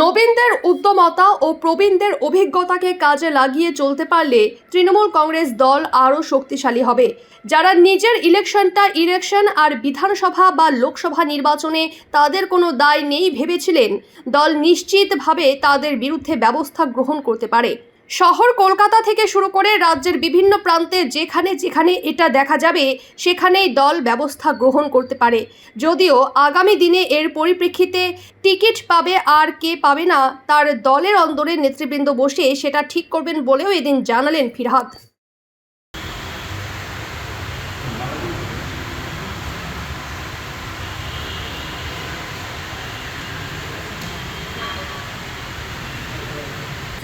নবীনদের উদ্যমতা ও প্রবীণদের অভিজ্ঞতাকে কাজে লাগিয়ে চলতে পারলে তৃণমূল কংগ্রেস দল আরও শক্তিশালী হবে। যারা নিজের ইলেকশনটা ইলেকশন আর বিধানসভা বা লোকসভা নির্বাচনে তাদের কোনো দায় নেই ভেবেছিলেন, দল নিশ্চিতভাবে তাদের বিরুদ্ধে ব্যবস্থা গ্রহণ করতে পারে। শহর কলকাতা থেকে শুরু করে রাজ্যের বিভিন্ন প্রান্তে যেখানে যেখানে এটা দেখা যাবে, সেখানেই দল ব্যবস্থা গ্রহণ করতে পারে। যদিও আগামী দিনে এর পরিপ্রেক্ষিতে টিকিট পাবে আর কে পাবে না, তার দলের অন্দরে নেতৃবৃন্দ বসে সেটা ঠিক করবেন বলেও এদিন জানালেন ফিরহাদ।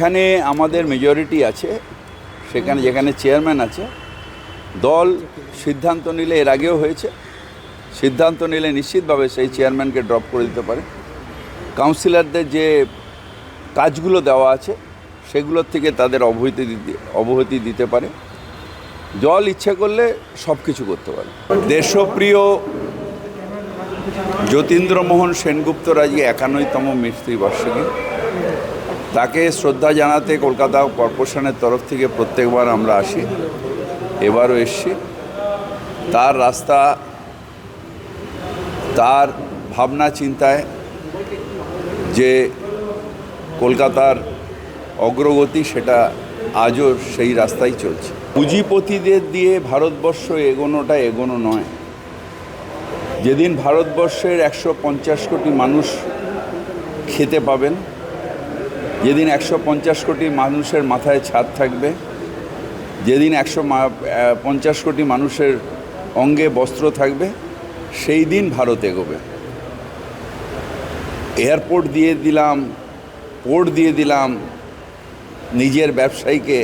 এখানে আমাদের মেজরিটি আছে সেখানে যেখানে চেয়ারম্যান আছে দল সিদ্ধান্ত নিলে এর আগেও হয়েছে। সিদ্ধান্ত নিলে নিশ্চিতভাবে সেই চেয়ারম্যানকে ড্রপ করে দিতে পারে। কাউন্সিলরদের যে কাজগুলো দেওয়া আছে সেগুলোর থেকে তাদের অবহিতি দিতে অবহতি দিতে পারে। জল ইচ্ছে করলে সব কিছু করতে পারে। দেশপ্রিয় যতীন্দ্রমোহন সেনগুপ্ত আজকে একান্নতম মৃত্যুবার্ষিকী তাকে শ্রদ্ধা জানাতে কলকাতা কর্পোরেশনের তরফ থেকে প্রত্যেকবার আমরা আসি, এবারও এসছি। তার রাস্তা, তার ভাবনা, চিন্তায় যে কলকাতার অগ্রগতি, সেটা আজও সেই রাস্তায় চলছে। পুঁজিপতিদের দিয়ে ভারতবর্ষ এগোনোটা এগোনো নয়। যেদিন ভারতবর্ষের একশো পঞ্চাশ কোটি মানুষ খেতে পাবেন যেদিন একশো পঞ্চাশ কোটি মানুষের মাথায় ছাদ থাকবে, যেদিন একশো পঞ্চাশ কোটি মানুষের অঙ্গে বস্ত্র থাকবে, সেই দিন ভারত এগোবে। এয়ারপোর্ট দিয়ে দিলাম, পোর্ট দিয়ে দিলাম নিজের ব্যবসায়ীকে,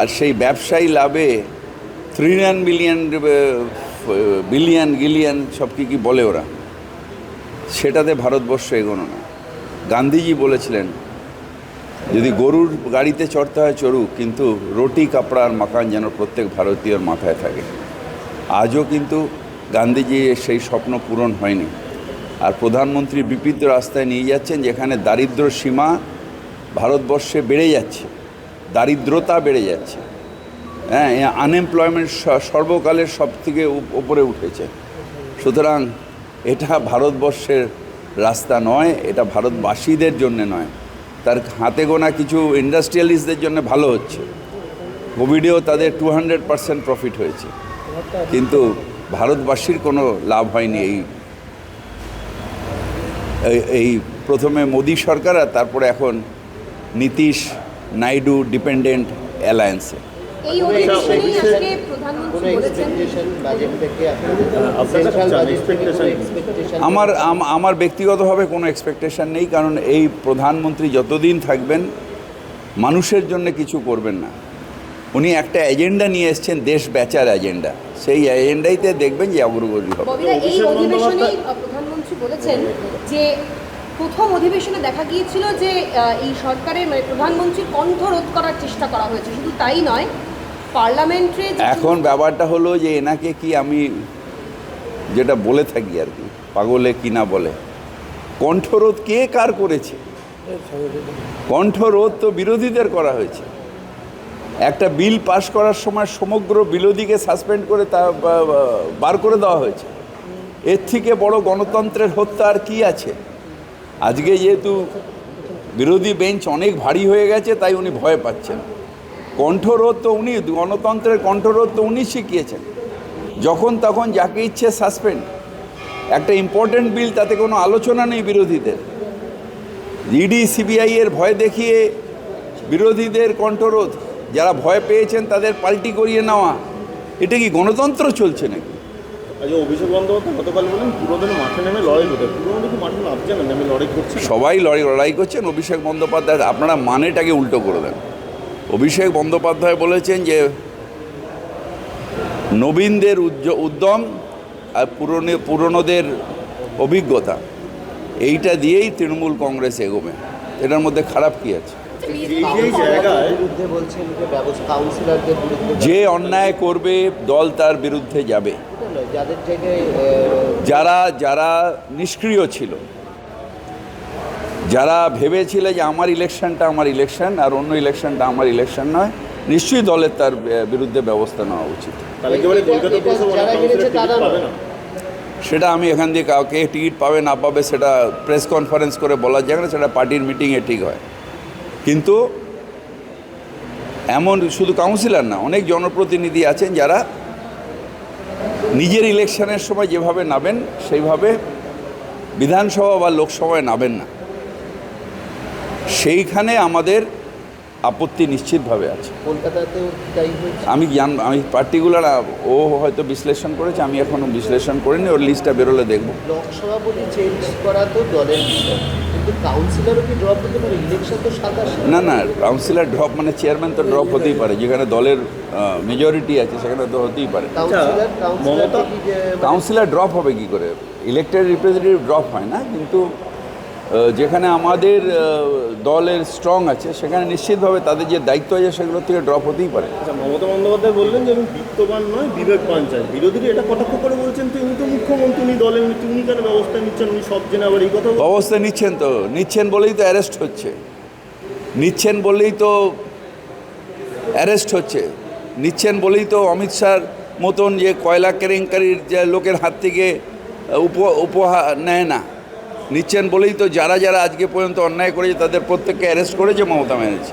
আর সেই ব্যবসায়ী লাভে থ্রিলিয়ন বিলিয়ন বিলিয়ন, গিলিয়ন, সব কি কি বলে ওরা। সেটাতে ভারতবর্ষ এগোনো না। গান্ধীজি বলেছিলেন যদি গরুর গাড়িতে চড়তে হয় চড়ুক, কিন্তু রুটি, কাপড় আর মাকান যেন প্রত্যেক ভারতীয়র মাথায় থাকে। আজও কিন্তু গান্ধীজি সেই স্বপ্ন পূরণ হয়নি। আর প্রধানমন্ত্রী বিপরীত রাস্তায় নিয়ে যাচ্ছেন, যেখানে দারিদ্র সীমা ভারতবর্ষে বেড়ে যাচ্ছে, দারিদ্রতা বেড়ে যাচ্ছে। হ্যাঁ আনএমপ্লয়মেন্ট সর্বকালের সব থেকে উপরে উঠেছে। সুতরাং এটা ভারতবর্ষের রাস্তা নয়, এটা ভারতবাসীদের জন্য নয়। তার হাতে গোনা কিছু ইন্ডাস্ট্রিয়ালিস্টদের জন্য ভালো হচ্ছে। কোভিডেও তাদের টু হান্ড্রেড পারসেন্ট প্রফিট হয়েছে। কিন্তু ভারতবাসীর কোনো লাভ হয়নি এই, এই- প্রথমে মোদী সরকার আর তারপরে এখন নীতিশ নাইডু ডিপেন্ডেন্ট অ্যালায়েন্সে। এই অধিবেশনেই আজকে প্রধানমন্ত্রী বলেছেন আমার আমার ব্যক্তিগতভাবে কোনো এক্সপেকটেশন নেই কারণ এই প্রধানমন্ত্রী যতদিন থাকবেন মানুষের জন্য কিছু করবেন না। উনি একটা এজেন্ডা নিয়ে এসছেন দেশ বেচার এজেন্ডা সেই এজেন্ডাইতে দেখবেন যে অগ্রগতি হবে। ববিরা এই অভিষেক প্রধানমন্ত্রী বলেছেন যে প্রথম অধিবেশনে দেখা গিয়েছিল যে এই সরকারের মানে প্রধানমন্ত্রীর কণ্ঠ রোধ করার চেষ্টা করা হয়েছে। শুধু তাই নয় পার্লামেন্টে এখন ব্যাপারটা হলো যে এনাকে কি আমি যেটা বলে থাকি আর কি, পাগলে কি না বলে। কণ্ঠরোধ কে কার করেছে? কণ্ঠরোধ তো বিরোধীদের করা হয়েছে। একটা বিল পাশ করার সময় সমগ্র বিরোধীকে সাসপেন্ড করে তা বার করে দেওয়া হয়েছে। এর থেকে বড় গণতন্ত্রের হত্যা আর কি আছে? আজকে যেহেতু বিরোধী বেঞ্চ অনেক ভারী হয়ে গেছে, তাই উনি ভয় পাচ্ছেন। কণ্ঠরোধ তো উনি গণতন্ত্রের কণ্ঠরোধ তো উনি শিখিয়েছেন। যখন তখন যাকে ইচ্ছে সাসপেন্ড। একটা ইম্পর্টেন্ট বিল তাতে কোনো আলোচনা নেই বিরোধীদের। ইডি সিবিআই এর ভয় দেখিয়ে বিরোধীদের কণ্ঠরোধ যারা ভয় পেয়েছেন তাদের পাল্টি করিয়ে নেওয়া এটা কি গণতন্ত্র চলছে নাকি? আজ অভিষেক বন্দ্যোপাধ্যায় গতকাল বলেন পুরোদিন মাঠে নেমে লড়াই করতে পুরোনো কি মাঠে নামছে না? নেমে লড়াই করছে সবাই লড়াই লড়াই করছেন অভিষেক বন্দ্যোপাধ্যায়। আপনারা মানেটাকে উল্টো করে দেন। অভিষেক বন্দ্যোপাধ্যায় বলেছেন যে নবীনদের উজ্জ- উদ্যম আর পুরনো পুরনোদের অভিজ্ঞতা এইটা দিয়েই তৃণমূল কংগ্রেস এগোবে। এটার মধ্যে খারাপ কি আছে? যে অন্যায় করবে দল তার বিরুদ্ধে যাবে। যারা যারা নিষ্ক্রিয় ছিল যারা ভেবেছিল যে আমার ইলেকশনটা আমার ইলেকশন আর অন্য ইলেকশনটা আমার ইলেকশন নয় নিশ্চয়ই দলের তার বিরুদ্ধে ব্যবস্থা নেওয়া উচিত। সেটা আমি এখান দিয়ে কাউকে টিকিট পাবে না পাবে সেটা প্রেস কনফারেন্স করে বলা যায় না সেটা পার্টির মিটিংয়ে ঠিক হয়। কিন্তু এমন শুধু কাউন্সিলর না অনেক জনপ্রতিনিধি আছেন যারা নিজের ইলেকশনের সময় যেভাবে নাবেন সেইভাবে বিধানসভা বা লোকসভায় নাবেন না। সেইখানে আমাদের আপত্তি নিশ্চিতভাবে আছে। কলকাতাতেও তাই আমি জ্ঞান আমি পার্টিকুলার ও হয়তো বিশ্লেষণ করেছে আমি এখনও বিশ্লেষণ করিনি ওর লিস্টটা বেরোলে দেখব। লোকসভা বলে চেঞ্জ করা তো দলের বিষয় কিন্তু কাউন্সিলরও কি ড্রপ হতে পারে? ইলেকশন তো সাতাশ না না কাউন্সিলর ড্রপ মানে চেয়ারম্যান তো ড্রপ হতেই পারে যেখানে দলের মেজরিটি আছে সেখানে তো হতেই পারে। কাউন্সিলর কাউন্সিলর ড্রপ হবে কি করে? ইলেক্টেড রিপ্রেজেন্টেটিভ ড্রপ হয় না কিন্তু যেখানে আমাদের দলের স্ট্রং আছে সেখানে নিশ্চিতভাবে তাদের যে দায়িত্ব আছে সেগুলো থেকে ড্রপ হতেই পারে। আচ্ছা মমতা বন্দ্যোপাধ্যায় বললেন যে আমি বিত্তবান নয় বিবেকবান চাই বিরোধীরা এটা কটাক্ষ করে বলছেন? তো উনি তো মুখ্যমন্ত্রী উনি দলের নেত্রী, উনি কেন ব্যবস্থা নিচ্ছেন? উনি সব জেনে আবার এই কথা বলছেন? অবস্থা নিচ্ছেন তো। নিচ্ছেন বলেই তো অ্যারেস্ট হচ্ছে। নিচ্ছেন বলেই তো অ্যারেস্ট হচ্ছে। নিচ্ছেন বলেই তো অমিত শাহর মতন যে কয়লা কেলেঙ্কারির যে লোকের হাত থেকে উপ উপহার নেয় না। নিচ্ছেন বলেই তো যারা যারা আজকে পর্যন্ত অন্যায় করেছে, তাদের প্রত্যেককে অ্যারেস্ট করেছে মমতা ব্যানার্জি।